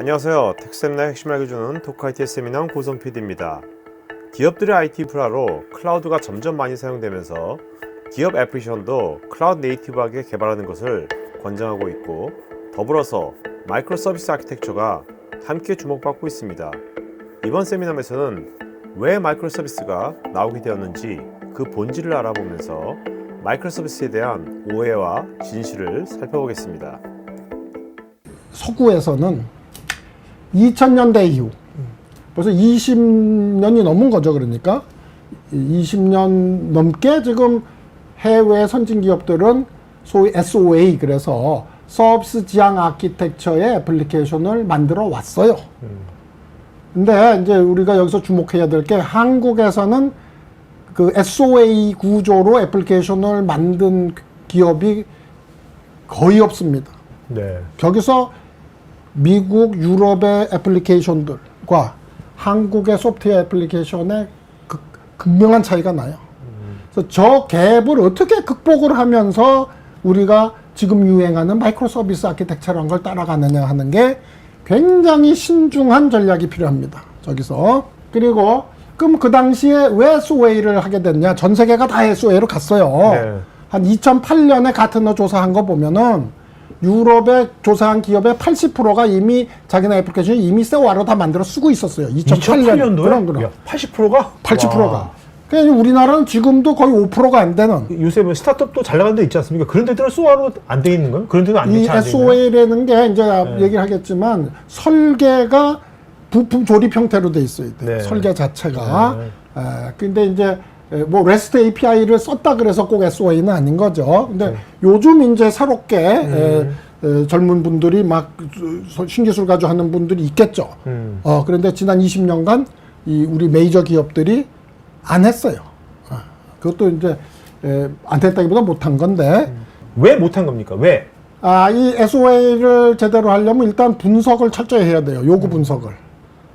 안녕하세요. 텍스엠의 핵심을 알려주는 토크IT 세미나 고성 PD입니다. 기업들의 IT 인프라로 클라우드가 점점 많이 사용되면서 기업 애플리케이션도 클라우드 네이티브하게 개발하는 것을 권장하고 있고 더불어서 마이크로 서비스 아키텍처가 함께 주목받고 있습니다. 이번 세미나에서는 왜 마이크로 서비스가 나오게 되었는지 그 본질을 알아보면서 마이크로 서비스에 대한 오해와 진실을 살펴보겠습니다. 서구에서는 2000년대 이후 벌써 20년이 넘은 거죠. 그러니까 20년 넘게 지금 해외 선진 기업들은 소위 SOA 그래서 서비스 지향 아키텍처의 애플리케이션을 만들어 왔어요. 근데 이제 우리가 여기서 주목해야 될 게 한국에서는 그 SOA 구조로 애플리케이션을 만든 기업이 거의 없습니다. 네. 거기서 미국, 유럽의 애플리케이션들과 한국의 소프트웨어 애플리케이션의 극, 극명한 차이가 나요. 그래서 저 갭을 어떻게 극복을 하면서 우리가 지금 유행하는 마이크로 서비스 아키텍처라는 걸 따라가느냐 하는 게 굉장히 신중한 전략이 필요합니다. 저기서. 그리고 그럼 그 당시에 왜 SOA를 하게 됐냐? 전 세계가 다 SOA로 갔어요. 네. 한 2008년에 가트너 조사한 거 보면은 유럽의 조사한 기업의 80%가 이미 자기네 애플리케이션 이미 세와로 다 만들어 쓰고 있었어요. 2008년. 2008년도에 그럼 그럼. 야, 80%가 80%가. 그러니까 우리나라는 지금도 거의 5%가 안 되는 요새 뭐 스타트업도 잘 나가는 데 있지 않습니까? 그런 데들은 소아로 안 돼 있는 거예요? 그런 데는 안이 대체 안돼 있나요? SOA라는 게 이제 네. 얘기를 하겠지만 설계가 부품 조립 형태로 돼 있어야 돼요. 네. 설계 자체가. 네. 에, 근데 이제 에, 뭐 REST API를 썼다 그래서 꼭 SOA는 아닌 거죠. 근데 네. 요즘 이제 새롭게 음. 에, 에, 젊은 분들이 막 수- 신기술 가지고 하는 분들이 있겠죠. 음. 어 그런데 지난 20년간 이 우리 메이저 기업들이 안 했어요. 어, 그것도 이제 에, 안 했다기보다 못한 건데. 왜 못한 겁니까? 왜? 아, 이 SOA를 제대로 하려면 일단 분석을 철저히 해야 돼요. 요구 분석을.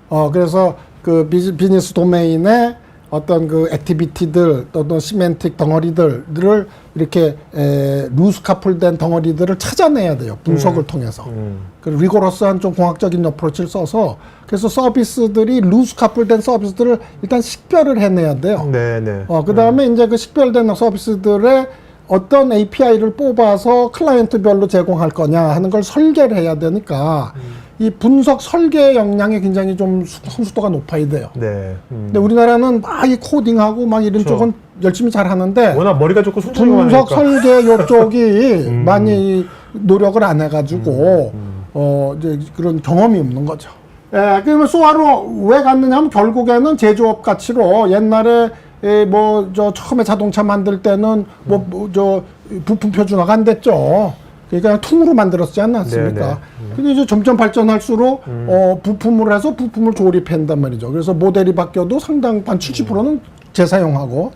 어, 그래서 그 비즈, 비즈니스 도메인의 어떤 그 액티비티들 또는 시멘틱 덩어리들을 이렇게 에, 루스 카풀된 덩어리들을 찾아내야 돼요. 분석을 통해서. 음. 그 리고러스한 좀 공학적인 어프로치를 써서 그래서 서비스들이 루스 카풀된 서비스들을 일단 식별을 해내야 돼요. 네, 네. 어, 그 다음에 이제 그 식별된 서비스들의 어떤 API를 뽑아서 클라이언트별로 제공할 거냐 하는 걸 설계를 해야 되니까 이 분석 설계 역량이 굉장히 좀 수- 성숙도가 높아야 돼요. 네. 음. 근데 우리나라는 막 이 코딩하고 막 이런 그렇죠. 쪽은 열심히 잘 하는데 워낙 머리가 좋고 분석 많으니까. 설계 요쪽이 많이 노력을 안 해가지고 어 이제 그런 경험이 없는 거죠. 예, 그러면 소아로 왜 갔느냐면 결국에는 제조업 가치로 옛날에 뭐 저 처음에 자동차 만들 때는 뭐 저 부품 표준화가 안 됐죠. 그러니까 통으로 만들었지 않았습니까? 네, 네. 근데 이제 점점 발전할수록 어 부품을 해서 부품을 조립한단 말이죠. 그래서 모델이 바뀌어도 상당 한 70%는 재사용하고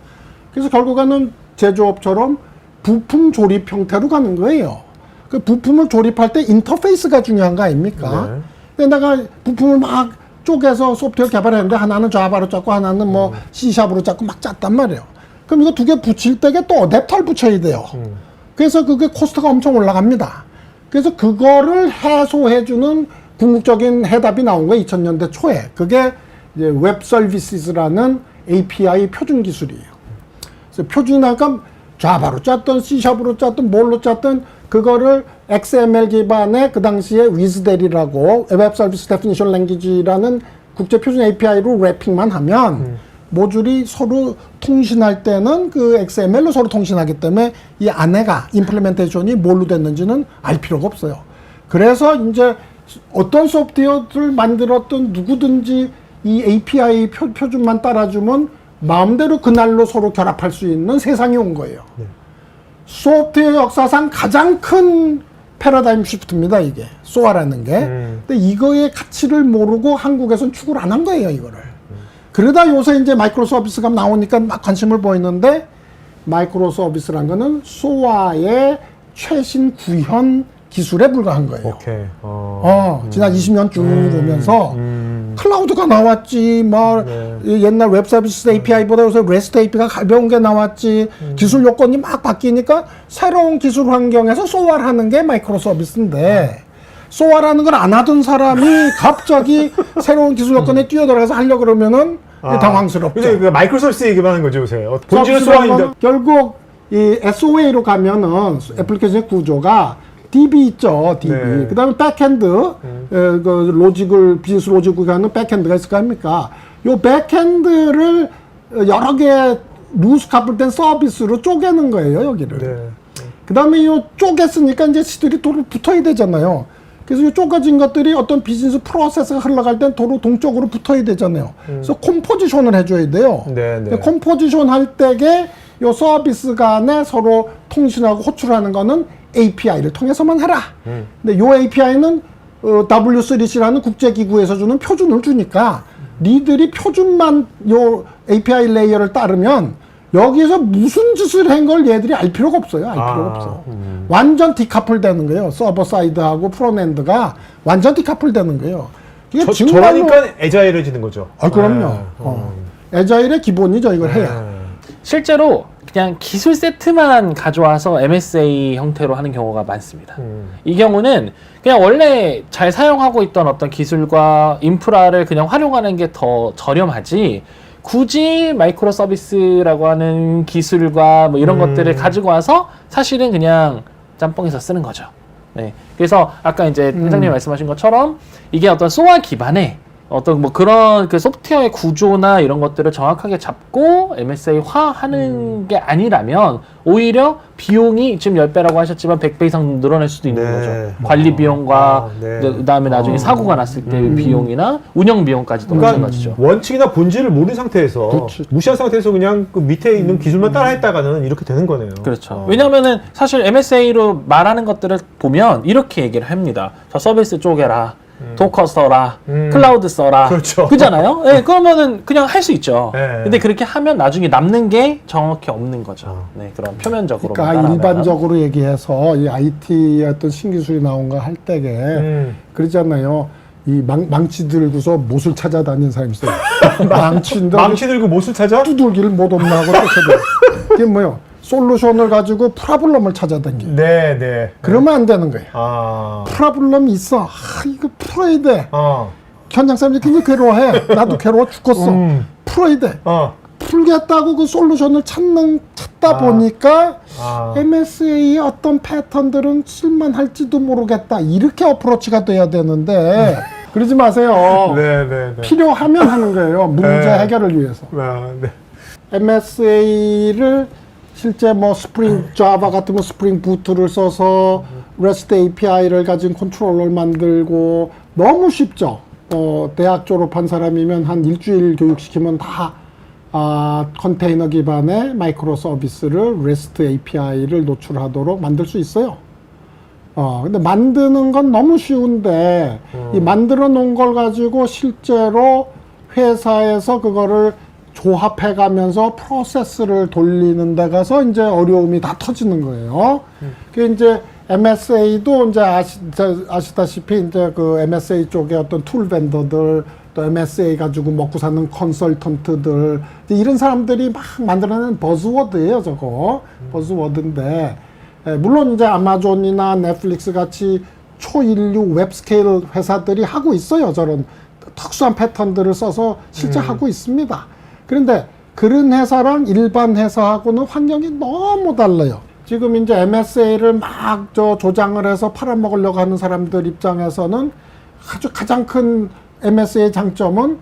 그래서 결국에는 제조업처럼 부품 조립 형태로 가는 거예요. 그 부품을 조립할 때 인터페이스가 중요한 거 아닙니까? 네. 근데 내가 부품을 막 쪼개서 소프트웨어 개발했는데 하나는 자바로 짰고 하나는 뭐 C샵으로 짰고 막 짰단 말이에요. 그럼 이거 두 개 붙일 때게 또 어댑터를 붙여야 돼요. 그래서 그게 코스트가 엄청 올라갑니다. 그래서 그거를 해소해주는 궁극적인 해답이 나온 거예요. 2000년대 초에. 그게 이제 웹 서비스라는 API 표준 기술이에요. 그래서 표준화가 자바로 짰던 C샵으로 짰던 뭘로 짰던 그거를 XML 기반의 그 당시에 위즈델이라고 웹 서비스 데피니션 랭귀지라는 국제 표준 API로 래핑만 하면 모듈이 서로 통신할 때는 그 XML로 서로 통신하기 때문에 이 안에가 임플리멘테이션이 뭘로 됐는지는 알 필요가 없어요. 그래서 이제 어떤 소프트웨어를 만들었던 누구든지 이 API 표, 표준만 따라주면 마음대로 그날로 서로 결합할 수 있는 세상이 온 거예요. 소프트웨어 역사상 가장 큰 패러다임 시프트입니다, 이게. 소아라는 게. 음. 근데 이거의 가치를 모르고 한국에선 추구를 안 한 거예요, 이거를. 그러다 요새 이제 마이크로 서비스가 나오니까 막 관심을 보이는데 마이크로 서비스란 거는 소아의 최신 구현 기술에 불과한 거예요. 오케이. 어. 어, 지난 20년 쭉 보면서 음. 클라우드가 나왔지, 뭐 네. 이 옛날 웹 서비스 API보다 요새 REST API가 가벼운 게 나왔지, 음. 기술 요건이 막 바뀌니까 새로운 기술 환경에서 소화를 하는 게 마이크로 서비스인데 소아라는 걸 안 하던 사람이 갑자기 새로운 기술 여건에 뛰어들어가서 하려고 그러면은 당황스럽죠. 그죠? 그 마이크로소프트 얘기만 하는 거죠, 요새. 어, 본질은. 거는 결국 이 SOA로 가면은 애플리케이션 구조가 DB 있죠, DB. 네. 그 다음에 백핸드, 에, 그 로직을 비즈니스 로직을 가는 백핸드가 있을 거 아닙니까? 요 백핸드를 여러 개 루스 카플된 서비스로 쪼개는 거예요, 여기를. 네. 그 다음에 요 쪼갰으니까 이제 시들이 도로 붙어야 되잖아요. 그래서 이 쪼개진 것들이 어떤 비즈니스 프로세스가 흘러갈 땐 도로 동쪽으로 붙어야 되잖아요. 그래서 콤포지션을 해줘야 돼요. 음. 네, 네. 콤포지션 할 때에 요 서비스 간에 서로 통신하고 호출하는 거는 API를 통해서만 해라. 음. 근데 요 API는 어, W3C라는 국제기구에서 주는 표준을 주니까 니들이 표준만 요 API 레이어를 따르면 여기에서 무슨 짓을 한 걸 얘들이 알 필요가 없어요. 알 필요가 아, 없어. 완전 디카플 되는 거예요. 서버 사이드하고 프론엔드가 완전 디카플 되는 거예요. 이게 저, 정말로- 저러니까 애자일해지는 거죠. 아 그럼요. 네. 어. 에자일의 기본이죠. 이걸 해야. 네. 실제로 그냥 기술 세트만 가져와서 MSA 형태로 하는 경우가 많습니다. 음. 이 경우는 그냥 원래 잘 사용하고 있던 어떤 기술과 인프라를 그냥 활용하는 게 더 저렴하지 굳이 마이크로 서비스라고 하는 기술과 뭐 이런 음. 것들을 가지고 와서 사실은 그냥 짬뽕에서 쓰는 거죠. 네. 그래서 아까 이제 음. 회장님 말씀하신 것처럼 이게 어떤 소화 기반의 어떤 뭐 그런 그 소프트웨어의 구조나 이런 것들을 정확하게 잡고 MSA화 하는 게 아니라면 오히려 비용이 지금 10배라고 하셨지만 100배 이상 늘어날 수도 있는 네. 거죠. 관리 비용과 아, 네. 그 다음에 나중에 어. 사고가 났을 때 비용이나 운영 비용까지도 그러니까 마찬가지죠. 원칙이나 본질을 모르는 상태에서 그렇지. 무시한 상태에서 그냥 그 밑에 있는 기술만 따라했다가는 이렇게 되는 거네요. 그렇죠. 어. 왜냐면은 사실 MSA로 말하는 것들을 보면 이렇게 얘기를 합니다. 저 서비스 쪼개라. 도커 써라, 음. 클라우드 써라, 그렇죠. 그잖아요. 예, 그러면은 그냥 할 수 있죠. 네. 근데 그렇게 하면 나중에 남는 게 정확히 없는 거죠. 어. 네, 그런 표면적으로. 그러니까 일반적으로 얘기해서 이 IT 어떤 신기술이 나온 거 할 때에 음. 그러잖아요. 이 망, 망치 들고서 못을 찾아다니는 사람이 있어요. 망치인데 망치 들고 못을 찾아? 두들기를 못 없나 하고 쫓아다. 그게 뭐요? 솔루션을 가지고 프라블럼을 찾아다니. 네, 네. 그러면 안 되는 거예요. 아. 프라블럼이 있어. 아, 이거 풀어야 돼. 어. 현장 사람들이 굉장히 괴로워해. 나도 괴로워 죽겠어. 음. 풀어야 돼. 어. 풀겠다고 그 솔루션을 찾는 찾다 아. 보니까 아. MSA의 어떤 패턴들은 쓸만할지도 모르겠다. 이렇게 어프로치가 돼야 되는데 그러지 마세요. 네, 네, 네. 필요하면 하는 거예요. 문제 네. 해결을 위해서. 아, 네. MSA를 실제 뭐 스프링 자바 같으면 스프링 부트를 써서 REST API를 가진 컨트롤러를 만들고 너무 쉽죠. 어, 대학 졸업한 사람이면 한 일주일 교육시키면 다 아, 컨테이너 기반의 마이크로 서비스를 REST API를 노출하도록 만들 수 있어요. 어, 근데 만드는 건 너무 쉬운데, 이 만들어 놓은 걸 가지고 실제로 회사에서 그거를 조합해 가면서 프로세스를 돌리는 데 가서 이제 어려움이 다 터지는 거예요. 그 이제 MSA도 이제 아시, 저- 아시다시피 이제 그 MSA 쪽에 어떤 툴 벤더들 또 MSA 가지고 먹고 사는 컨설턴트들 이런 사람들이 막 만들어낸 버즈워드예요, 저거. 버즈워드인데 예, 물론 이제 아마존이나 넷플릭스 같이 초인류 웹스케일 회사들이 하고 있어요. 저런 특수한 패턴들을 써서 실제 하고 있습니다. 그런데 그런 회사랑 일반 회사하고는 환경이 너무 달라요. 지금 이제 MSA를 막 저 조장을 해서 팔아먹으려고 하는 사람들 입장에서는 아주 가장 큰 MSA의 장점은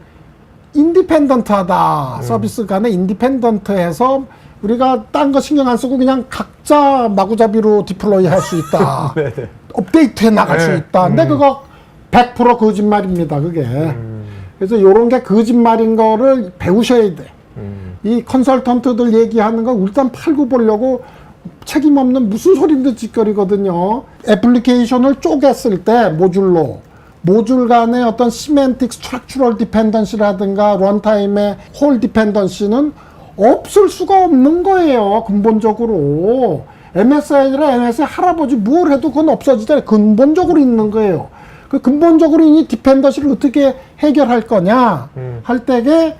인디펜던트하다. 서비스 간에 인디펜던트해서 우리가 딴 거 신경 안 쓰고 그냥 각자 마구잡이로 디플로이 할 수 있다. 네, 네. 업데이트해 나갈 수 네. 있다. 근데 그거 100% 거짓말입니다. 그게. 그래서 이런 게 거짓말인 거를 배우셔야 돼. 이 컨설턴트들 얘기하는 거 일단 팔고 보려고 책임 없는 무슨 소린데 짓거리거든요. 애플리케이션을 쪼갰을 때 모듈로 모듈 간의 어떤 시멘틱 스트럭처럴 디펜던시라든가 런타임의 홀 디펜던시는 없을 수가 없는 거예요. 근본적으로. MSI라 MSI 할아버지 뭘 해도 그건 없어지잖아요. 근본적으로 있는 거예요. 그 근본적으로 이 디펜던시를 어떻게 해결할 거냐 할 때에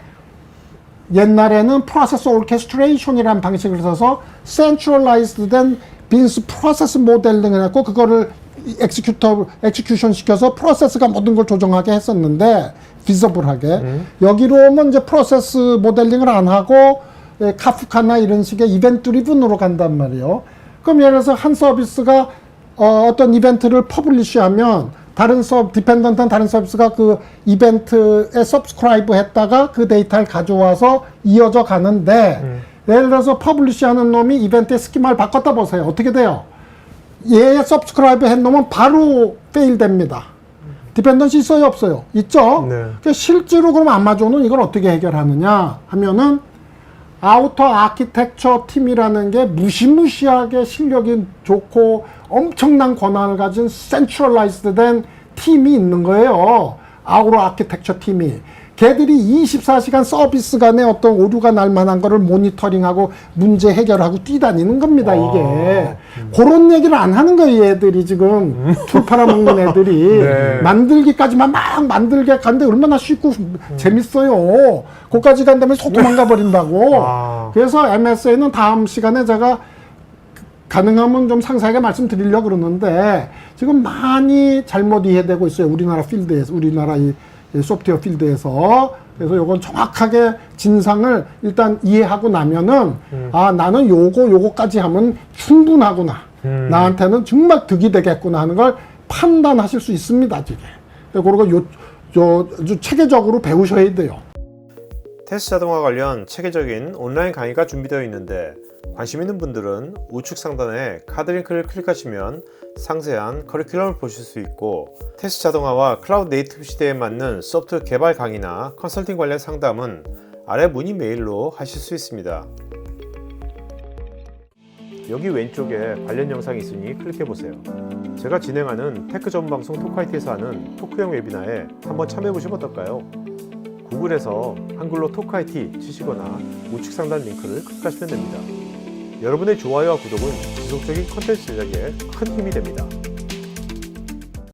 옛날에는 프로세스 오케스트레이션이라는 방식을 써서 센트럴라이즈드 된 빈스 프로세스 모델링을 했고 그거를 엑시큐터 엑시큐션 시켜서 프로세스가 모든 걸 조정하게 했었는데 비서블하게. 여기로 오면 이제 프로세스 모델링을 안 하고 예, 카프카나 이런 식의 이벤트 리븐으로 간단 말이에요. 그럼 예를 들어서 한 서비스가 어, 어떤 이벤트를 퍼블리시하면 다른 서 디펜던트한 다른 서비스가 그 이벤트에 서브스크라이브 했다가 그 데이터를 가져와서 이어져 가는데 예를 들어서 퍼블리시 하는 놈이 이벤트의 스키마를 바꿨다 보세요. 어떻게 돼요? 얘 서브스크라이브 한 놈은 바로 페일 됩니다. 디펜던시 있어요 없어요? 있죠. 네. 그러니까 실제로 그럼 아마존은 이걸 어떻게 해결하느냐 하면은 아우터 아키텍처 팀이라는 게 무시무시하게 실력이 좋고 엄청난 권한을 가진 센트럴라이즈드 된 팀이 있는 거예요. 아우터 아키텍처 팀이. 걔들이 24시간 서비스 간에 어떤 오류가 날 만한 거를 모니터링하고 문제 해결하고 뛰다니는 겁니다, 이게. 그런 얘기를 안 하는 거예요, 얘들이 지금. 줄 팔아먹는 애들이. 네. 만들기까지만 막 만들게 가는데 얼마나 쉽고 재밌어요. 거기까지 간 다음에 속 도망가 버린다고. 아. 그래서 MSA는 다음 시간에 제가 가능하면 좀 상세하게 말씀드리려고 그러는데 지금 많이 잘못 이해되고 있어요. 우리나라 필드에서, 우리나라 이, 이 소프트웨어 필드에서. 그래서 요건 정확하게 진상을 일단 이해하고 나면은 아, 나는 요거, 요거까지 하면 충분하구나. 나한테는 정말 득이 되겠구나 하는 걸 판단하실 수 있습니다, 지금. 그리고 요, 요, 체계적으로 배우셔야 돼요. 테스트 자동화 관련 체계적인 온라인 강의가 준비되어 있는데 관심 있는 분들은 우측 상단에 카드 링크를 클릭하시면 상세한 커리큘럼을 보실 수 있고 테스트 자동화와 클라우드 네이티브 시대에 맞는 소프트웨어 개발 강의나 컨설팅 관련 상담은 아래 문의 메일로 하실 수 있습니다. 여기 왼쪽에 관련 영상이 있으니 클릭해 보세요. 제가 진행하는 테크 전문 방송 토크아이티에서 하는 토크형 웨비나에 한번 참여해 보시면 어떨까요? 구글에서 한글로 토크아이티 치시거나 우측 상단 링크를 클릭하시면 됩니다. 여러분의 좋아요와 구독은 지속적인 컨텐츠 제작에 큰 힘이 됩니다.